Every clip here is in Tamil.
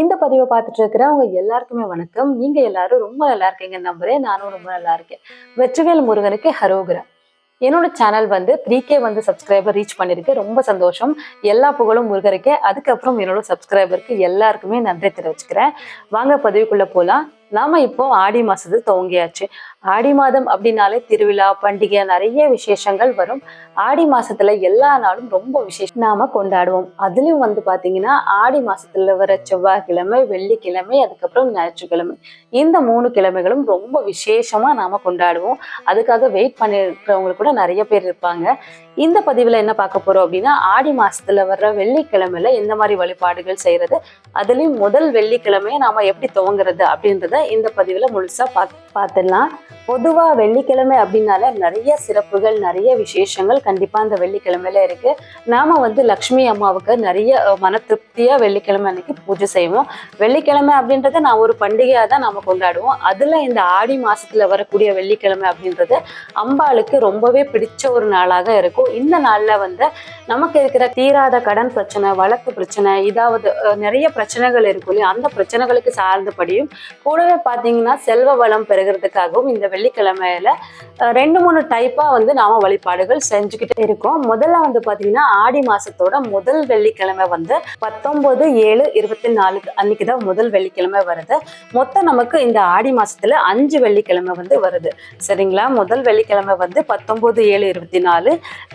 இந்த பதிவை பார்த்துட்டு இருக்கிறவங்க எல்லாருக்குமே வணக்கம். நீங்க எல்லாரும் ரொம்ப நல்லா இருக்கீங்க நம்புறேன். நானும் ரொம்ப நல்லா இருக்கேன். வெற்றிவேல் முருகனுக்கு ஹரோகிரா என்னோட சேனல் வந்து த்ரீ கே வந்து சப்ஸ்கிரைபர் ரீச் பண்ணிருக்கு. ரொம்ப சந்தோஷம். எல்லா புகழும் முருகருக்கே. அதுக்கப்புறம் என்னோட சப்ஸ்கிரைபருக்கு எல்லாருக்குமே நன்றி தெரிவிச்சுக்கிறேன். வாங்க பதிவுக்குள்ள போலாம். நாம இப்போ ஆடி மாசத்து துவங்கியாச்சு. ஆடி மாதம் அப்படின்னாலே திருவிழா பண்டிகை நிறைய விசேஷங்கள் வரும். ஆடி மாசத்துல எல்லா நாளும் ரொம்ப விசேஷம் நாம கொண்டாடுவோம். அதுலயும் வந்து பாத்தீங்கன்னா ஆடி மாசத்துல வர செவ்வாய்க்கிழமை வெள்ளிக்கிழமை அதுக்கப்புறம் ஞாயிற்றுக்கிழமை. இந்த மூணு கிழமைகளும் ரொம்ப விசேஷமா நாம கொண்டாடுவோம். அதுக்காக வெயிட் பண்ணிருக்கிறவங்க கூட நிறைய பேர் இருப்பாங்க. இந்த பதிவுல என்ன பார்க்க போறோம் அப்படின்னா ஆடி மாசத்துல வர்ற வெள்ளிக்கிழமையில எந்த மாதிரி வழிபாடுகள் செய்யறது அதுலயும் முதல் வெள்ளிக்கிழமையை நாம எப்படி துவங்குறது அப்படின்றத இந்த பதிவில் முழுசா பார்த்து பார்த்துடலாம் பொதுவா வெள்ளிக்கிழமை அப்படின்னால நிறைய சிறப்புகள் நிறைய விசேஷங்கள் கண்டிப்பா அந்த வெள்ளிக்கிழமையில இருக்கு. நாம வந்து லக்ஷ்மி அம்மாவுக்கு நிறைய மன திருப்தியா வெள்ளிக்கிழமை அன்னைக்கு பூஜை செய்வோம். வெள்ளிக்கிழமை அப்படின்றத நான் ஒரு பண்டிகையாக தான் நாம கொண்டாடுவோம். அதுல இந்த ஆடி மாசத்துல வரக்கூடிய வெள்ளிக்கிழமை அப்படின்றது அம்பாளுக்கு ரொம்பவே பிடிச்ச ஒரு நாளாக இருக்கும். இந்த நாள்ல வந்து நமக்கு இருக்கிற தீராத கடன் பிரச்சனை வழக்கு பிரச்சனை இதாவது நிறைய பிரச்சனைகள் இருக்கும் இல்லையா? அந்த பிரச்சனைகளுக்கு சார்ந்தபடியும் கூடவே பார்த்தீங்கன்னா செல்வ வளம் பெறுகிறதுக்காகவும் இந்த வெள்ளிக்கிழமையில ரெண்டு மூணு டைப்பா வந்து நாம வழிபாடுகள் செஞ்சுக்கிட்டே இருக்கோம். முதல்ல வந்து பார்த்தீங்கன்னா ஆடி மாசத்தோட முதல் வெள்ளிக்கிழமை வந்து பத்தொன்பது ஏழு இருபத்தி நாலு அன்னைக்கு தான் முதல் வெள்ளிக்கிழமை வருது. மொத்தம் நமக்கு இந்த ஆடி மாசத்துல அஞ்சு வெள்ளிக்கிழமை வந்து வருது. சரிங்களா? முதல் வெள்ளிக்கிழமை வந்து பத்தொன்பது ஏழு இருபத்தி நாலு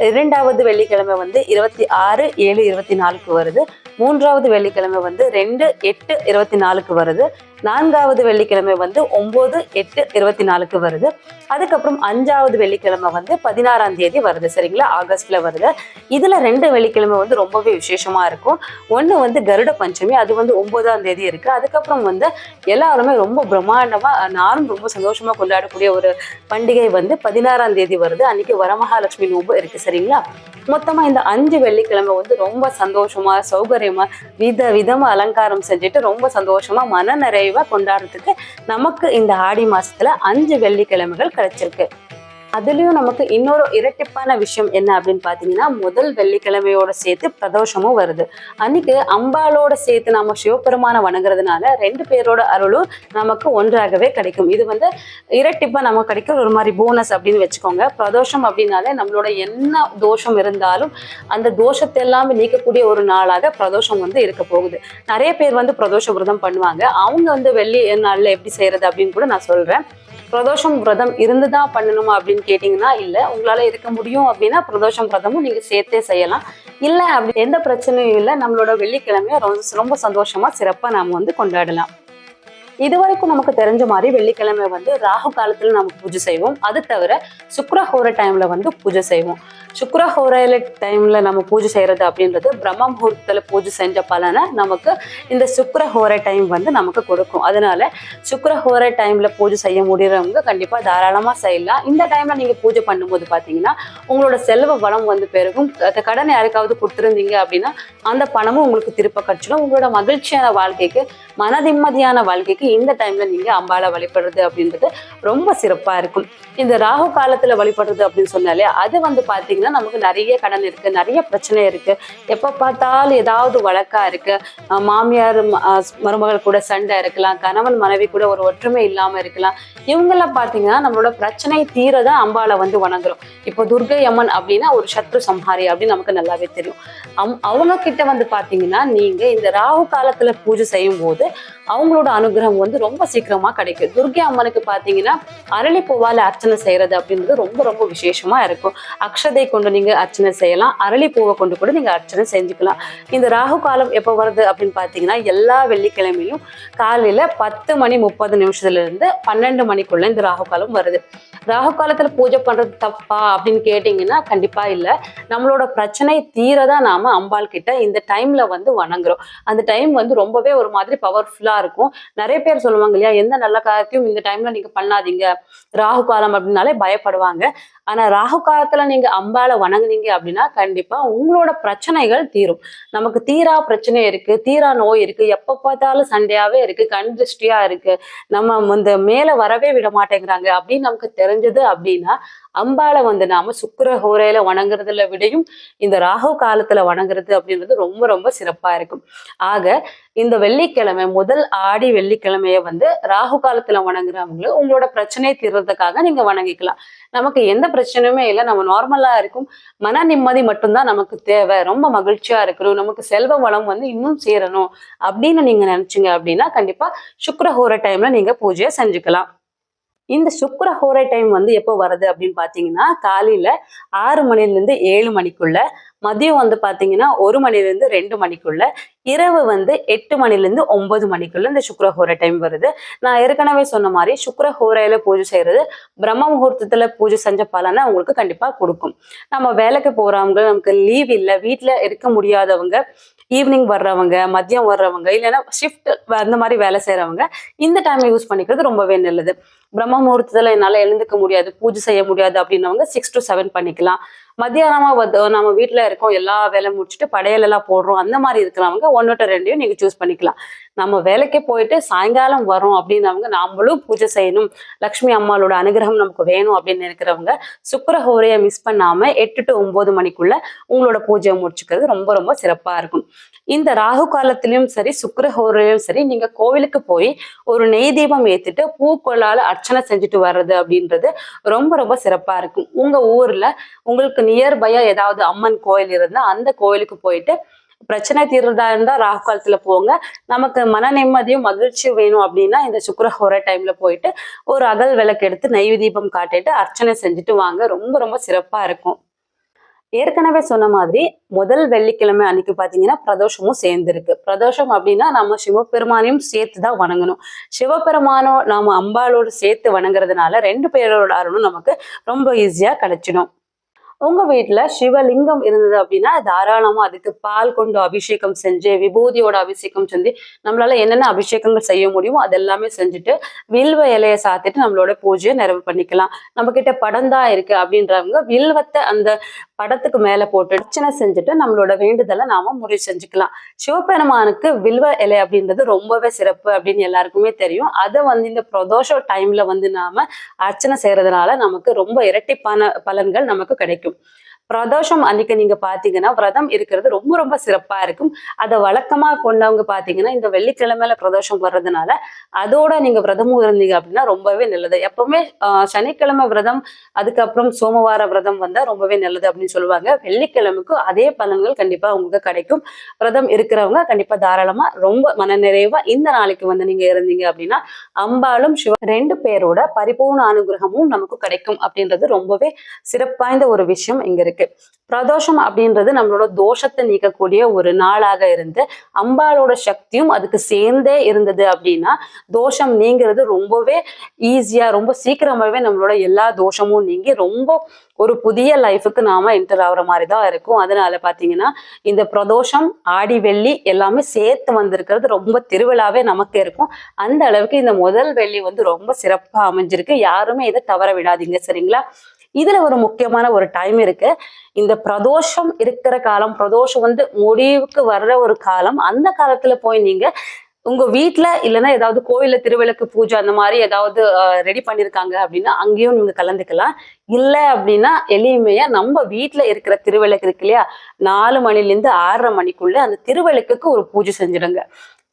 இரண்டாவது வெள்ளிக்கிழமை வந்து இருபத்தி ஆறு ஏழு இருபத்தி நாலுக்கு வருது. மூன்றாவது வெள்ளிக்கிழமை வந்து ரெண்டு எட்டு இருபத்தி நாலுக்கு வருது. நான்காவது வெள்ளிக்கிழமை வந்து ஒன்பது எட்டு இருபத்தி நாலுக்கு வருது. அதுக்கப்புறம் அஞ்சாவது வெள்ளிக்கிழமை வந்து பதினாறாம் தேதி வருது சரிங்களா? ஆகஸ்ட்ல வருது. இதுல ரெண்டு வெள்ளிக்கிழமை வந்து ரொம்பவே விசேஷமா இருக்கும். ஒண்ணு வந்து கருட பஞ்சமி அது வந்து ஒன்பதாம் தேதி இருக்கு. அதுக்கப்புறம் வந்து எல்லாருமே ரொம்ப பிரம்மாண்டமா நானும் ரொம்ப சந்தோஷமா கொண்டாடக்கூடிய ஒரு பண்டிகை வந்து பதினாறாம் தேதி வருது. அன்னைக்கு வரமகாலட்சுமி நோம்பு இருக்கு சரிங்களா? மொத்தமா இந்த அஞ்சு வெள்ளிக்கிழமை வந்து ரொம்ப சந்தோஷமா சௌகரியமா வித விதமா அலங்காரம் செஞ்சுட்டு ரொம்ப சந்தோஷமா மன நிறைவா கொண்டாடுறதுக்கு நமக்கு இந்த ஆடி மாசத்துல அஞ்சு வெள்ளிக்கிழமைகள் கிடைச்சிருக்கு. அதுலேயும் நமக்கு இன்னொரு இரட்டிப்பான விஷயம் என்ன அப்படின்னு பார்த்தீங்கன்னா முதல் வெள்ளிக்கிழமையோட சேர்த்து பிரதோஷமும் வருது. அன்னைக்கு அம்பாளோட சேர்த்து நம்ம சிவபெருமானை வணங்குறதுனால ரெண்டு பேரோட அருளும் நமக்கு ஒன்றாகவே கிடைக்கும். இது வந்து இரட்டிப்பாக நமக்கு கிடைக்கிற ஒரு மாதிரி போனஸ் அப்படின்னு வச்சுக்கோங்க. பிரதோஷம் அப்படின்னாலே நம்மளோட என்ன தோஷம் இருந்தாலும் அந்த தோஷத்தை எல்லாமே நீக்கக்கூடிய ஒரு நாளாக பிரதோஷம் வந்து இருக்க போகுது. நிறைய பேர் வந்து பிரதோஷ விரதம் பண்ணுவாங்க. அவங்க வந்து வெள்ளி நாளில் எப்படி செய்யறது அப்படின்னு கூட நான் சொல்றேன். பிரதோஷம் விரதம் இருந்துதான் பண்ணணுமா அப்படின்னு கேட்டிங்கன்னா இல்லை. உங்களால இருக்க முடியும் அப்படின்னா பிரதோஷம் பிரதமும் நீங்க சேர்த்தே செய்யலாம். இல்லை அப்படி எந்த பிரச்சனையும் இல்லை. நம்மளோட வெள்ளிக்கிழமைய ரொம்ப ரொம்ப சந்தோஷமா சிறப்பா நாம வந்து கொண்டாடலாம். இது வரைக்கும் நமக்கு தெரிஞ்ச மாதிரி வெள்ளிக்கிழமை வந்து ராகு காலத்துல நம்ம பூஜை செய்வோம். அது தவிர சுக்கரஹோர டைம்ல வந்து பூஜை செய்வோம். சுக்ரஹோரையில டைம்ல நம்ம பூஜை செய்யறது அப்படின்றது பிரம்ம முகூர்த்தத்தில் பூஜை செஞ்ச பலனை நமக்கு இந்த சுக்ரஹோரை டைம் வந்து நமக்கு கொடுக்கும். அதனால சுக்ரஹோரை டைம்ல பூஜை செய்ய முடியறவங்க கண்டிப்பா தாராளமா செய்யலாம். இந்த டைம்ல நீங்க பூஜை பண்ணும்போது பாத்தீங்கன்னா உங்களோட செல்வ வளம் வந்து பெருகும். அந்த கடன் யாருக்காவது கொடுத்துருந்தீங்க அப்படின்னா அந்த பணமும் உங்களுக்கு திருப்ப கிடைச்சிடும் உங்களோட மகிழ்ச்சியான வாழ்க்கைக்கு மன நிம்மதியான வாழ்க்கைக்கு இந்த டைம்ல நீங்க அம்பாளை வழிபடுறது அப்படின்றது ரொம்ப சிறப்பா இருக்கும். இந்த ராகு காலத்துல வழிபடுறது அப்படின்னு சொன்னாலே அது வந்து பார்த்தீங்கன்னா நமக்கு நிறைய கடன் இருக்கு நிறைய பிரச்சனை இருக்கு. எப்ப பார்த்தாலும் ஏதாவது வழக்கா இருக்கு. மாமியார் மருமகள் கூட சண்டை இருக்கலாம் கணவன் மனைவி கூட ஒரு ஒற்றுமை இல்லாம இருக்கலாம். இவங்கெல்லாம் பாத்தீங்கன்னா நம்மளோட பிரச்சனை தீரதான் அம்பாவை வந்து வணங்குறோம். இப்போ துர்கை அம்மன் அப்படின்னா ஒரு சத்ரு சம்ஹாரி அப்படின்னு நமக்கு நல்லாவே தெரியும். அம் அவங்க கிட்ட வந்து பாத்தீங்கன்னா நீங்க இந்த ராகு காலத்துல பூஜை செய்யும் போது அவங்களோட அனுகிரகம் வந்து ரொம்ப சீக்கிரமா கிடைக்கும் துர்கை அம்மனுக்கு பாத்தீங்கன்னா அரளி பூவால அர்ச்சனை செய்யறது அப்படின்றது ரொம்ப ரொம்ப விசேஷமா இருக்கும். அக்ஷதை கொண்டு நீங்க அர்ச்சனை செய்யலாம். அரளி பூவை கொண்டு கூட நீங்க அர்ச்சனை செஞ்சுக்கலாம். இந்த ராகு காலம் எப்போ வருது அப்படின்னு பாத்தீங்கன்னா எல்லா வெள்ளிக்கிழமையும் காலையில பத்து மணி முப்பது நிமிஷத்துல இருந்து பன்னெண்டு மணிக்குள்ள இந்த ராகு காலம் வருது. ராகு காலத்துல பூஜை பண்றது தப்பா அப்படின்னு கேட்டீங்கன்னா கண்டிப்பா இல்ல. நம்மளோட பிரச்சனை தீரதான் நாம அம்பாள் கிட்ட இந்த டைம்ல வந்து வணங்குறோம். அந்த டைம் வந்து ரொம்பவே ஒரு மாதிரி பவர்ஃபுல்லா இருக்கும். நிறைய பேர் சொல்லுவாங்க இல்லையா எந்த நல்ல காரியத்தையும் இந்த டைம்ல நீங்க பண்ணாதீங்க. ராகு காலம் அப்படின்னாலே பயப்படுவாங்க. ஆனா ராகு காலத்துல நீங்க அம்பால வணங்குனீங்க அப்படின்னா கண்டிப்பா உங்களோட பிரச்சனைகள் தீரும். நமக்கு தீரா பிரச்சனை இருக்கு தீரா நோய் இருக்கு எப்ப பார்த்தாலும் சண்டையாவே இருக்கு கண் திருஷ்டியா இருக்கு. நம்ம இந்த மேல வரவே விட மாட்டேங்கிறாங்க அப்படின்னு நமக்கு தெரிஞ்சது அப்படின்னா அம்பாளை வந்து நாம சுக்கர ஹோரையில வணங்குறதுல விடையும் இந்த ராகு காலத்துல வணங்குறது அப்படின்றது ரொம்ப ரொம்ப சிறப்பா இருக்கும். ஆக இந்த வெள்ளிக்கிழமை முதல் ஆடி வெள்ளிக்கிழமைய வந்து ராகு காலத்துல வணங்குறவங்களும் உங்களோட பிரச்சனையை தீர்றதுக்காக நீங்க வணங்கிக்கலாம். நமக்கு எந்த பிரச்சனையுமே இல்லை. நம்ம நார்மலா இருக்கும். மன நிம்மதி மட்டும்தான் நமக்கு தேவை. ரொம்ப மகிழ்ச்சியா இருக்கணும். நமக்கு செல்வ வளம் வந்து இன்னும் சேரணும் அப்படின்னு நீங்க நினைச்சீங்க அப்படின்னா கண்டிப்பா சுக்கிரஹோர டைம்ல நீங்க பூஜையை செஞ்சுக்கலாம். இந்த சுக்கிரஹோரை டைம் வந்து எப்போ வருது அப்படின்னு பார்த்தீங்கன்னா காலையில ஆறு மணிலேருந்து ஏழு மணிக்குள்ள மதியம் வந்து பார்த்தீங்கன்னா ஒரு மணிலேருந்து ரெண்டு மணிக்குள்ள இரவு வந்து எட்டு மணிலேருந்து ஒன்பது மணிக்குள்ள இந்த சுக்கிரஹோரை டைம் வருது. நான் ஏற்கனவே சொன்ன மாதிரி சுக்கிரஹோரையில பூஜை செய்யறது பிரம்ம முகூர்த்தத்துல பூஜை செஞ்ச பலனை உங்களுக்கு கண்டிப்பா கொடுக்கும். நம்ம வேலைக்கு போறவங்க நமக்கு லீவ் இல்லை வீட்டில் இருக்க முடியாதவங்க ஈவினிங் வர்றவங்க மதியம் வர்றவங்க இல்லைன்னா ஷிஃப்ட் அந்த மாதிரி வேலை செய்யறவங்க இந்த டைமை யூஸ் பண்ணிக்கிறது ரொம்பவே நல்லது. பிரம்ம முகூர்த்தத்துல என்னால் எழுந்துக்க முடியாது பூஜை செய்ய முடியாது அப்படின்னவங்க சிக்ஸ் டு செவன் பண்ணிக்கலாம். மத்தியானமா வந்து நம்ம வீட்டில் இருக்கோம் எல்லா வேலையும் முடிச்சுட்டு படையலெல்லாம் போடுறோம் அந்த மாதிரி இருக்கிறவங்க ஒன்னொட்ட ரெண்டையும் நீங்கள் சூஸ் பண்ணிக்கலாம். நம்ம வேலைக்கு போயிட்டு சாயங்காலம் வரோம் அப்படின்னவங்க நாமளும் பூஜை செய்யணும். லக்ஷ்மி அம்மாளோட அனுகிரகம் நமக்கு வேணும் அப்படின்னு இருக்கிறவங்க சுக்கரஹோரையை மிஸ் பண்ணாம எட்டு டு ஒன்பது மணிக்குள்ள உங்களோட பூஜையை முடிச்சுக்கிறது ரொம்ப ரொம்ப சிறப்பா இருக்கும். இந்த ராகு காலத்திலயும் சரி சுக்கரஹோரையும் சரி நீங்க கோவிலுக்கு போய் ஒரு நெய் தீபம் ஏத்துட்டு பூக்கொள்ளால அர்ச்சனை செஞ்சுட்டு வர்றது அப்படின்றது ரொம்ப ரொம்ப சிறப்பா இருக்கும். உங்க ஊர்ல உங்களுக்கு நியர்பையா ஏதாவது அம்மன் கோயில் இருந்தா அந்த கோயிலுக்கு போயிட்டு பிரச்சனை தீர்றதா இருந்தா ராகு காலத்துல போங்க. நமக்கு மன நிம்மதியும் மகிழ்ச்சியும் வேணும் அப்படின்னா இந்த சுக்கரஹோர டைம்ல போயிட்டு ஒரு அகல் விளக்கு எடுத்து நெய் தீபம் காட்டிட்டு அர்ச்சனை செஞ்சுட்டு வாங்க. ரொம்ப ரொம்ப சிறப்பா இருக்கும். ஏற்கனவே சொன்ன மாதிரி முதல் வெள்ளிக்கிழமை அன்னைக்கு பாத்தீங்கன்னா பிரதோஷமும் சேர்ந்துருக்கு பிரதோஷம் அப்படின்னா நம்ம சிவபெருமானையும் சேர்த்து தான் வணங்கணும். சிவபெருமானோ நாம அம்பாளோடு சேர்த்து வணங்குறதுனால ரெண்டு பேரோட அருளும் நமக்கு ரொம்ப ஈஸியா கிடைச்சிடும். உங்க வீட்டுல சிவலிங்கம் இருந்தது அப்படின்னா தாராளமா அதுக்கு பால் கொண்டு அபிஷேகம் செஞ்சு விபூதியோட அபிஷேகம் செஞ்சு நம்மளால என்னென்ன அபிஷேகங்கள் செய்ய முடியுமோ அதெல்லாமே செஞ்சுட்டு வில்வ இலையை சாத்திட்டு நம்மளோட பூஜையை நிறைவு பண்ணிக்கலாம். நம்ம கிட்ட படம் தான் இருக்கு அப்படின்றவங்க வில்வத்தை அந்த படத்துக்கு மேல போட்டு அர்ச்சனை செஞ்சுட்டு நம்மளோட வேண்டுதலை நாம முடிவு செஞ்சுக்கலாம். சிவபெருமானுக்கு வில்வ இலை அப்படின்றது ரொம்பவே சிறப்பு அப்படின்னு எல்லாருக்குமே தெரியும். அதை வந்து இந்த பிரதோஷ டைம்ல வந்து நாம அர்ச்சனை செய்யறதுனால நமக்கு ரொம்ப இரட்டிப்பான பலன்கள் நமக்கு கிடைக்கும். exemplo, பிரதோஷம் அன்னைக்கு நீங்க பாத்தீங்கன்னா விரதம் இருக்கிறது ரொம்ப ரொம்ப சிறப்பா இருக்கும். அதை வழக்கமா கொண்டவங்க பாத்தீங்கன்னா இந்த வெள்ளிக்கிழமையில பிரதோஷம் வர்றதுனால அதோட நீங்க விரதமும் இருந்தீங்க அப்படின்னா ரொம்பவே நல்லது. எப்பவுமே சனிக்கிழமை விரதம் அதுக்கப்புறம் சோமவார விரதம் வந்தா ரொம்பவே நல்லது அப்படின்னு சொல்லுவாங்க. வெள்ளிக்கிழமைக்கும் அதே பலன்கள் கண்டிப்பா உங்களுக்கு கிடைக்கும். விரதம் இருக்கிறவங்க கண்டிப்பா தாராளமா ரொம்ப மனநிறைவா இந்த நாளைக்கு வந்து நீங்க இருந்தீங்க அப்படின்னா அம்பாளும் சிவ ரெண்டு பேரோட பரிபூர்ண அனுகிரகமும் நமக்கு கிடைக்கும் அப்படின்றது ரொம்பவே சிறப்பாய்ந்த ஒரு விஷயம் இங்க இருக்கு. பிரதோஷம் அப்படின்றது நம்மளோட தோஷத்தை நீக்கக்கூடிய ஒரு நாளாக இருந்து அம்பாளோட சக்தியும் அதுக்கு சேர்ந்தே இருந்தது அப்படின்னா தோஷம் நீங்கிறது ரொம்பவே ஈஸியா ரொம்ப சீக்கிரமாவே நம்மளோட எல்லா தோஷமும் நீங்கி ரொம்ப ஒரு புதிய லைஃபுக்கு நாம என்டர் ஆகுற மாதிரி தான் இருக்கும். அதனால பாத்தீங்கன்னா இந்த பிரதோஷம் ஆடி வெள்ளி எல்லாமே சேர்த்து வந்திருக்கிறது ரொம்ப திருவிழாவே நமக்கு இருக்கும். அந்த அளவுக்கு இந்த முதல் வெள்ளி வந்து ரொம்ப சிறப்பா அமைஞ்சிருக்கு. யாருமே இதை தவற விடாதீங்க. சரிங்களா? இதுல ஒரு முக்கியமான ஒரு டைம் இருக்கு. இந்த பிரதோஷம் இருக்கிற காலம் பிரதோஷம் வந்து முடிவுக்கு வர்ற ஒரு காலம் அந்த காலத்துல போய் நீங்க உங்க வீட்டுல இல்லைன்னா ஏதாவது கோயில்ல திருவிளக்கு பூஜை அந்த மாதிரி ஏதாவது ரெடி பண்ணிருக்காங்க அப்படின்னா அங்கேயும் நீங்க கலந்துக்கலாம். இல்ல அப்படின்னா எளிமையா நம்ம வீட்டுல இருக்கிற திருவிளக்கு இருக்கு இல்லையா? நாலு மணில இருந்து ஆறரை மணிக்குள்ள அந்த திருவிளக்குக்கு ஒரு பூஜை செஞ்சிடுங்க.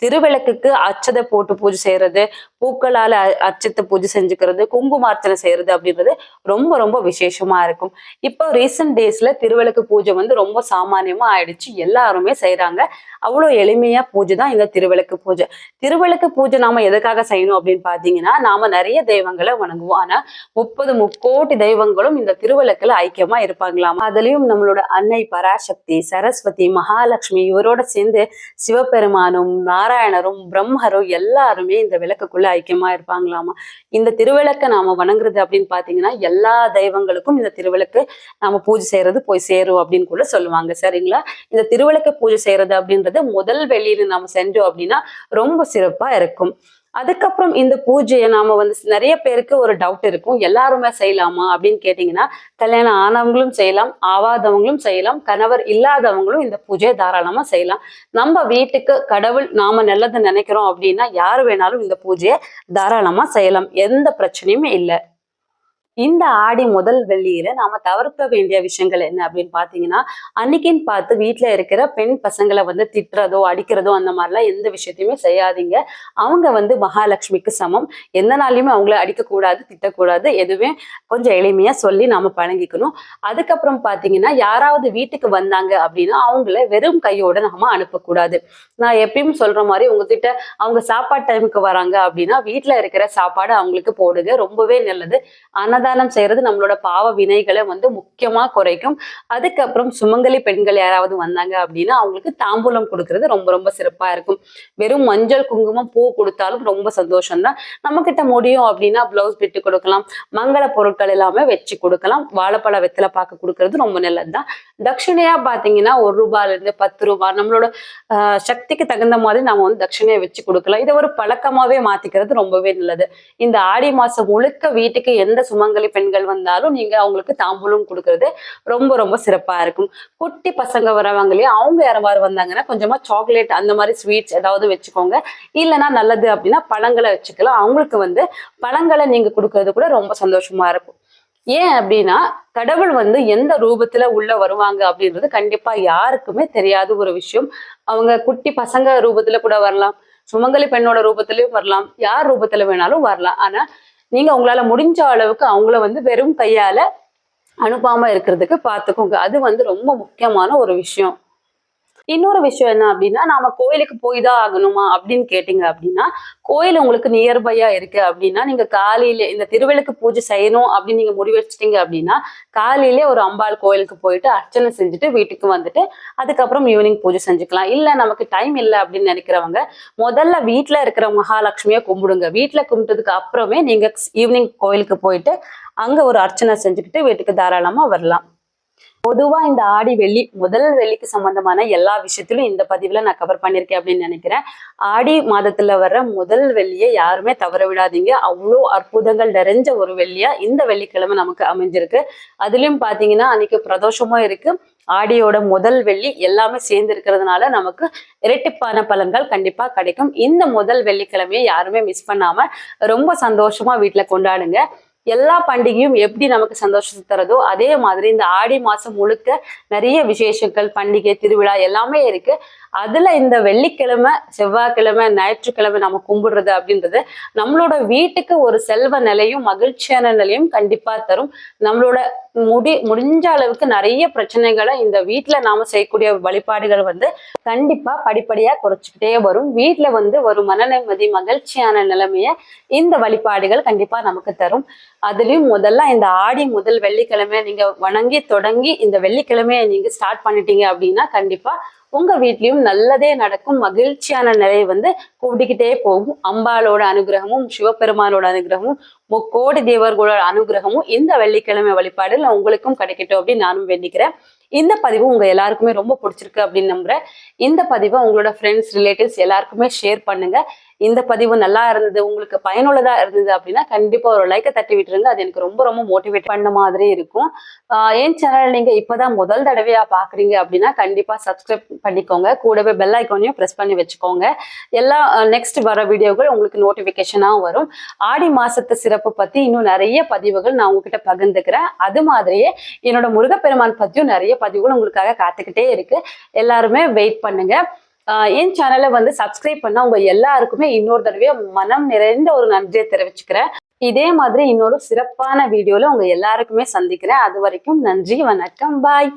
திருவிளக்குக்கு அச்சதை போட்டு பூஜை செய்யறது பூக்களால் அர்ச்சித்து அச்சத்தை பூஜை செஞ்சுக்கிறது குங்குமார்ச்சனை செய்யறது அப்படின்றது ரொம்ப ரொம்ப விசேஷமா இருக்கும். இப்போ ரீசெண்ட் டேஸ்ல திருவிளக்கு பூஜை வந்து ரொம்ப சாமானியமா ஆயிடுச்சு. எல்லாருமே செய்யறாங்க அவ்வளோ எளிமையா பூஜை தான் இந்த திருவிளக்கு பூஜை. திருவிளக்கு பூஜை நாம எதுக்காக செய்யணும் அப்படின்னு பாத்தீங்கன்னா நாம நிறைய தெய்வங்களை வணங்குவோம். ஆனா முப்பது முக்கோட்டி தெய்வங்களும் இந்த திருவிளக்குல ஐக்கியமா இருப்பாங்களாம். அதுலயும் நம்மளோட அன்னை பராசக்தி சரஸ்வதி மகாலட்சுமி இவரோட சேர்ந்து சிவபெருமானும் நாராயணரும் பிரம்மரும் எல்லாருமே இந்த விளக்குக்குள்ள ஐக்கியமா இருப்பாங்களாமா? இந்த திருவிளக்கை நாம வணங்குறது அப்படின்னு பாத்தீங்கன்னா எல்லா தெய்வங்களுக்கும் இந்த திருவிளக்கு நாம பூஜை செய்யறது போய் சேரும் அப்படின்னு கூட சொல்லுவாங்க. சரிங்களா? இந்த திருவிளக்கு பூஜை செய்யறது அப்படின்றது முதல் வெளியில நாம செஞ்சோம் அப்படின்னா ரொம்ப சிறப்பா இருக்கும். அதுக்கப்புறம் இந்த பூஜையை நாம வந்து நிறைய பேருக்கு ஒரு டவுட் இருக்கும். எல்லாருமே செய்யலாமா அப்படின்னு கேட்டிங்கன்னா கல்யாணம் ஆனவங்களும் செய்யலாம் ஆவாதவங்களும் செய்யலாம் கணவர் இல்லாதவங்களும் இந்த பூஜையை தாராளமா செய்யலாம். நம்ம வீட்டுக்கு கடவுள் நாம நல்லதை நினைக்கிறோம் அப்படின்னா யார் வேணாலும் இந்த பூஜையை தாராளமா செய்யலாம். எந்த பிரச்சனையுமே இல்லை. இந்த ஆடி முதல் வெள்ளியில நாம தவிர்க்க வேண்டிய விஷயங்கள் என்ன அப்படின்னு பாத்தீங்கன்னா அன்னைக்குன்னு பார்த்து வீட்டுல இருக்கிற பெண் பசங்களை வந்து திட்டுறதோ அடிக்கிறதோ அந்த மாதிரிலாம் எந்த விஷயத்தையுமே செய்யாதீங்க. அவங்க வந்து மகாலட்சுமிக்கு சமம். எந்த நாளையுமே அவங்கள அடிக்கக்கூடாது திட்டக்கூடாது. எதுவுமே கொஞ்சம் எளிமையா சொல்லி நாம பழங்கிக்கணும் அதுக்கப்புறம் பாத்தீங்கன்னா யாராவது வீட்டுக்கு வந்தாங்க அப்படின்னா அவங்கள வெறும் கையோட நாம அனுப்பக்கூடாது. நான் எப்பயும் சொல்ற மாதிரி உங்ககிட்ட அவங்க சாப்பாடு டைமுக்கு வராங்க அப்படின்னா வீட்டுல இருக்கிற சாப்பாடு அவங்களுக்கு போடுங்க. ரொம்பவே நல்லது. அன்னதானம் செய்யறது நம்மளோட பாவ வினைகளை வந்து முக்கியமா குறைக்கும். அதுக்கப்புறம் சுமங்கலி பெண்கள் யாராவது வந்தாங்க அப்படின்னா அவங்களுக்கு தாம்பூலம் கொடுக்கறது ரொம்ப ரொம்ப சிறப்பா இருக்கும். வெறும் மஞ்சள் குங்குமம் பூ கொடுத்தாலும் ரொம்ப சந்தோஷம் தான் நம்ம கிட்ட முடியும் அப்படின்னா பிளவுஸ் பிட்டு கொடுக்கலாம். மங்கள பொருட்கள் எல்லாமே வச்சு கொடுக்கலாம். வாழைப்பழ வெத்தலை பார்க்க கொடுக்கறது ரொம்ப நல்லதுதான். தட்சிணையா பாத்தீங்கன்னா ஒரு ரூபாயில இருந்து பத்து ரூபாய் நம்மளோட ஆஹ், சக்திக்கு தகுந்த மாதிரி நம்ம வந்து தட்சிணையை வச்சு கொடுக்கலாம். இதை ஒரு பழக்கமாவே மாத்திக்கிறது ரொம்பவே நல்லது. இந்த ஆடி மாசம் முழுக்க வீட்டுக்கு எந்த சுமங்க சுமங்கலி பெண்கள் வந்தாலும் நீங்க அவங்களுக்கு தாம்பூலம் கொடுக்கறது ரொம்ப ரொம்ப சிறப்பா இருக்கும். குட்டி பசங்க வரவங்க இல்லையா அவங்க யாராவது வந்தாங்கன்னா கொஞ்சமா சாக்லேட் அந்த மாதிரி ஸ்வீட்ஸ் ஏதாவது வச்சுக்கோங்க. இல்லைன்னா நல்லது அப்படின்னா பழங்களை வச்சுக்கலாம். அவங்களுக்கு வந்து பழங்களை நீங்க கொடுக்கறது கூட ரொம்ப சந்தோஷமா இருக்கும். ஏன் அப்படின்னா கடவுள் வந்து எந்த ரூபத்துல உள்ள வருவாங்க அப்படின்றது கண்டிப்பா யாருக்குமே தெரியாத ஒரு விஷயம். அவங்க குட்டி பசங்க ரூபத்துல கூட வரலாம். சுமங்கலி பெண்ணோட ரூபத்திலயும் வரலாம். யார் ரூபத்துல வேணாலும் வரலாம். ஆனா நீங்க உங்களால முடிஞ்ச அளவுக்கு அவங்கள வந்து வெறும் கையால அனுப்பாம இருக்கிறதுக்கு பார்த்துக்கோங்க அது வந்து ரொம்ப முக்கியமான ஒரு விஷயம். இன்னொரு விஷயம் என்ன அப்படின்னா நாம கோயிலுக்கு போய் தான் ஆகணுமா அப்படின்னு கேட்டீங்க அப்படின்னா கோயில் உங்களுக்கு நியர்பையா இருக்கு அப்படின்னா நீங்க காலையில இந்த திருவிளக்கு பூஜை செய்யணும் அப்படின்னு நீங்க முடிவு அப்படின்னா காலையிலே ஒரு அம்பாள் கோயிலுக்கு போயிட்டு அர்ச்சனை செஞ்சுட்டு வீட்டுக்கு வந்துட்டு அதுக்கப்புறம் ஈவினிங் பூஜை செஞ்சுக்கலாம். இல்ல நமக்கு டைம் இல்லை அப்படின்னு நினைக்கிறவங்க முதல்ல வீட்டுல இருக்கிற மகாலட்சுமியை கும்பிடுங்க. வீட்டுல கும்பிட்டதுக்கு அப்புறமே நீங்க ஈவினிங் கோயிலுக்கு போயிட்டு அங்க ஒரு அர்ச்சனை செஞ்சுக்கிட்டு வீட்டுக்கு தாராளமா வரலாம். பொதுவா இந்த ஆடி வெள்ளி முதல் வெள்ளிக்கு சம்பந்தமான எல்லா விஷயத்திலும் இந்த பதிவுல நான் கவர் பண்ணியிருக்கேன் அப்படின்னு நினைக்கிறேன். ஆடி மாதத்துல வர்ற முதல் வெள்ளியை யாருமே தவற விடாதீங்க. அவ்வளோ அற்புதங்கள் நிறைஞ்ச ஒரு வெள்ளியா இந்த வெள்ளிக்கிழமை நமக்கு அமைஞ்சிருக்கு. அதுலயும் பாத்தீங்கன்னா அன்னைக்கு பிரதோஷமும் இருக்கு. ஆடியோட முதல் வெள்ளி எல்லாமே சேர்ந்து இருக்கிறதுனால நமக்கு இரட்டிப்பான பலன்கள் கண்டிப்பா கிடைக்கும். இந்த முதல் வெள்ளிக்கிழமையை யாருமே மிஸ் பண்ணாம ரொம்ப சந்தோஷமா வீட்டுல கொண்டாடுங்க. எல்லா பண்டிகையும் எப்படி நமக்கு சந்தோஷத்தை தரதோ அதே மாதிரி இந்த ஆடி மாசம் முழுக்க நிறைய விசேஷங்கள் பண்டிகை திருவிழா எல்லாமே இருக்கு. அதுல இந்த வெள்ளிக்கிழமை செவ்வாய்க்கிழமை ஞாயிற்றுக்கிழமை நம்ம கும்பிடுறது அப்படின்றது நம்மளோட வீட்டுக்கு ஒரு செல்வ நிலையும் மகிழ்ச்சியான நிலையும் கண்டிப்பா தரும். நம்மளோட முடி முடிஞ்ச அளவுக்கு நிறைய பிரச்சனைகளை இந்த வீட்டுல நாம செய்யக்கூடிய வழிபாடுகள் வந்து கண்டிப்பா படிப்படியா குறைச்சிக்கிட்டே வரும். வீட்டுல வந்து ஒரு மன நிம்மதி மகிழ்ச்சியான நிலைமைய இந்த வழிபாடுகள் கண்டிப்பா நமக்கு தரும். அதுலயும் முதல்ல இந்த ஆடி முதல் வெள்ளிக்கிழமை நீங்க வணங்கி தொடங்கி இந்த வெள்ளிக்கிழமையை நீங்க ஸ்டார்ட் பண்ணிட்டீங்க அப்படின்னா கண்டிப்பா உங்க வீட்லயும் நல்லதே நடக்கும் மகிழ்ச்சியான நிலை வந்து கூட்டிக்கிட்டே போகும். அம்பாளோட அனுகிரகமும் சிவபெருமானோட அனுகிரகமும் முக்கோடி தேவர்களோட அனுகிரகமும் இந்த வெள்ளிக்கிழமை வழிபாடுல உங்களுக்கும் கிடைக்கட்டும் அப்படின்னு நானும் வேண்டிக்கிறேன். இந்த பதிவு உங்க எல்லாருக்குமே ரொம்ப பிடிச்சிருக்கு அப்படின்னு நம்புறேன். இந்த பதிவை உங்களோட ஃப்ரெண்ட்ஸ் ரிலேட்டிவ்ஸ் எல்லாருக்குமே ஷேர் பண்ணுங்க. இந்த பதிவு நல்லா இருந்தது உங்களுக்கு பயனுள்ளதா இருந்தது அப்படின்னா கண்டிப்பா ஒரு லைக்கை தட்டி விட்டுருங்க. அது எனக்கு ரொம்ப ரொம்ப மோட்டிவேட் பண்ண மாதிரி இருக்கும். என் சேனல் நீங்க இப்பதான் முதல் தடவையா பாக்குறீங்க அப்படின்னா கண்டிப்பா சப்ஸ்கிரைப் பண்ணிக்கோங்க. கூடவே பெல் ஐக்கானையும் ப்ரெஸ் பண்ணி வச்சுக்கோங்க. எல்லா நெக்ஸ்ட் வர வீடியோக்கள் உங்களுக்கு நோட்டிபிகேஷனா வரும். ஆடி மாசத்து சிறப்பு பத்தி இன்னும் நிறைய பதிவுகள் நான் உங்ககிட்ட பகிர்ந்துக்கிறேன். அது மாதிரியே என்னோட முருகப்பெருமான் பத்தியும் நிறைய பதிவுகள் உங்களுக்காக காத்துக்கிட்டே இருக்கு. எல்லாருமே வெயிட் பண்ணுங்க. என் சேனலை வந்து சப்ஸ்கிரைப் பண்ண உங்க எல்லாருக்குமே இன்னொரு தடவையா மனம் நிறைந்த ஒரு நன்றியை தெரிவிச்சுக்கிறேன். இதே மாதிரி இன்னொரு சிறப்பான வீடியோல உங்க எல்லாருக்குமே சந்திக்கிறேன். அது வரைக்கும் நன்றி வணக்கம் பாய்